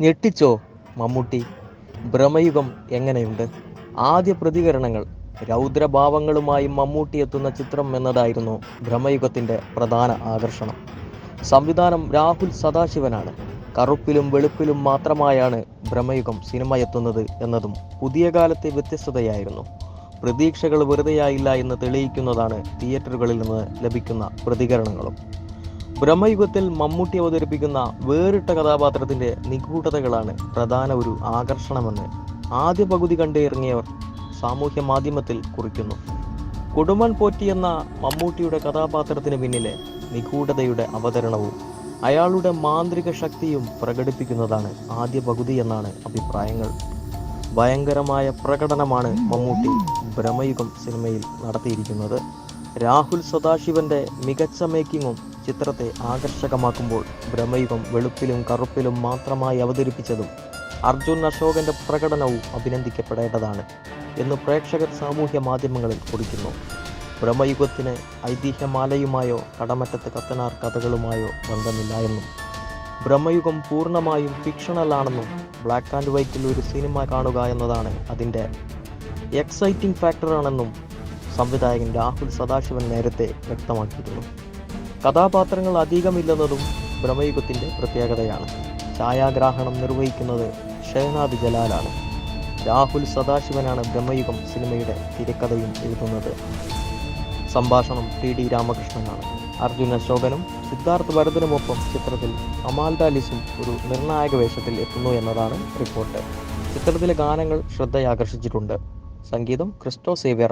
ഞെട്ടിച്ചോ മമ്മൂട്ടി? ഭ്രമയുഗം എങ്ങനെയുണ്ട്? ആദ്യ പ്രതികരണങ്ങൾ രൗദ്രഭാവങ്ങളുമായി മമ്മൂട്ടി എത്തുന്ന ചിത്രം എന്നതായിരുന്നു ഭ്രമയുഗത്തിന്റെ പ്രധാന ആകർഷണം. സംവിധാനം രാഹുൽ സദാശിവനാണ്. കറുപ്പിലും വെളുപ്പിലും മാത്രമായാണ് ഭ്രമയുഗം സിനിമ എത്തുന്നത് എന്നതും പുതിയ കാലത്തെ വ്യത്യസ്തതയായിരുന്നു. പ്രതീക്ഷകൾ വെറുതെയായില്ല എന്ന് തെളിയിക്കുന്നതാണ് തിയേറ്ററുകളിൽ നിന്ന് ലഭിക്കുന്ന പ്രതികരണങ്ങളും. ബ്രഹ്മയുഗത്തിൽ മമ്മൂട്ടി അവതരിപ്പിക്കുന്ന വേറിട്ട കഥാപാത്രത്തിന്റെ നിഗൂഢതകളാണ് പ്രധാന ഒരു ആകർഷണമെന്ന് ആദ്യ പകുതി കണ്ടിറങ്ങിയവർ സാമൂഹ്യ മാധ്യമത്തിൽ കുറിക്കുന്നു. കുടുംബൻ പോറ്റി എന്ന മമ്മൂട്ടിയുടെ കഥാപാത്രത്തിന് പിന്നിലെ നിഗൂഢതയുടെ അവതരണവും അയാളുടെ മാന്ത്രിക ശക്തിയും പ്രകടിപ്പിക്കുന്നതാണ് ആദ്യ പകുതി എന്നാണ് അഭിപ്രായങ്ങൾ. ഭയങ്കരമായ പ്രകടനമാണ് മമ്മൂട്ടി ബ്രഹ്മയുഗം സിനിമയിൽ നടത്തിയിരിക്കുന്നത്. രാഹുൽ സദാശിവന്റെ മികച്ച മേക്കിങ്ങും ചിത്രത്തെ ആകർഷകമാക്കുമ്പോൾ ബ്രഹ്മയുഗം വെളുപ്പിലും കറുപ്പിലും മാത്രമായി അവതരിപ്പിച്ചതും അർജുൻ അശോകന്റെ പ്രകടനവും അഭിനന്ദിക്കപ്പെടേണ്ടതാണ് എന്ന് പ്രേക്ഷകർ സാമൂഹ്യ മാധ്യമങ്ങളിൽ കുറിക്കുന്നു. ബ്രഹ്മയുഗത്തിന് ഐതിഹ്യമാലയുമായോ കടമറ്റത്ത് കത്തനാർ കഥകളുമായോ ബന്ധമില്ല എന്നും ബ്രഹ്മയുഗം പൂർണമായും ഫിക്ഷണലാണെന്നും ബ്ലാക്ക് ആൻഡ് വൈറ്റിൽ ഒരു സിനിമ കാണുക എന്നതാണ് അതിന്റെ എക്സൈറ്റിംഗ് ഫാക്ടറാണെന്നും സംവിധായകൻ രാഹുൽ സദാശിവൻ നേരത്തെ വ്യക്തമാക്കിയിരുന്നു. കഥാപാത്രങ്ങൾ അധികമില്ലെന്നതും ബ്രഹ്മയുഗത്തിന്റെ പ്രത്യേകതയാണ്. ഛായാഗ്രാഹണം നിർവഹിക്കുന്നത് ഷെഹനാദ് ജലാലാണ്. രാഹുൽ സദാശിവനാണ് ബ്രഹ്മയുഗം സിനിമയുടെ തിരക്കഥയും എഴുതുന്നത്. സംഭാഷണം ടി ഡി രാമകൃഷ്ണനാണ്. അർജുന അശോകനും സിദ്ധാർത്ഥ് ഭരതനുമൊപ്പം ചിത്രത്തിൽ അമാൽ ഡാലിസും ഒരു നിർണായക വേഷത്തിൽ എത്തുന്നു എന്നതാണ് റിപ്പോർട്ട്. ചിത്രത്തിലെ ഗാനങ്ങൾ ശ്രദ്ധയാകർഷിച്ചിട്ടുണ്ട്. സംഗീതം ക്രിസ്റ്റോ സേവ്യർ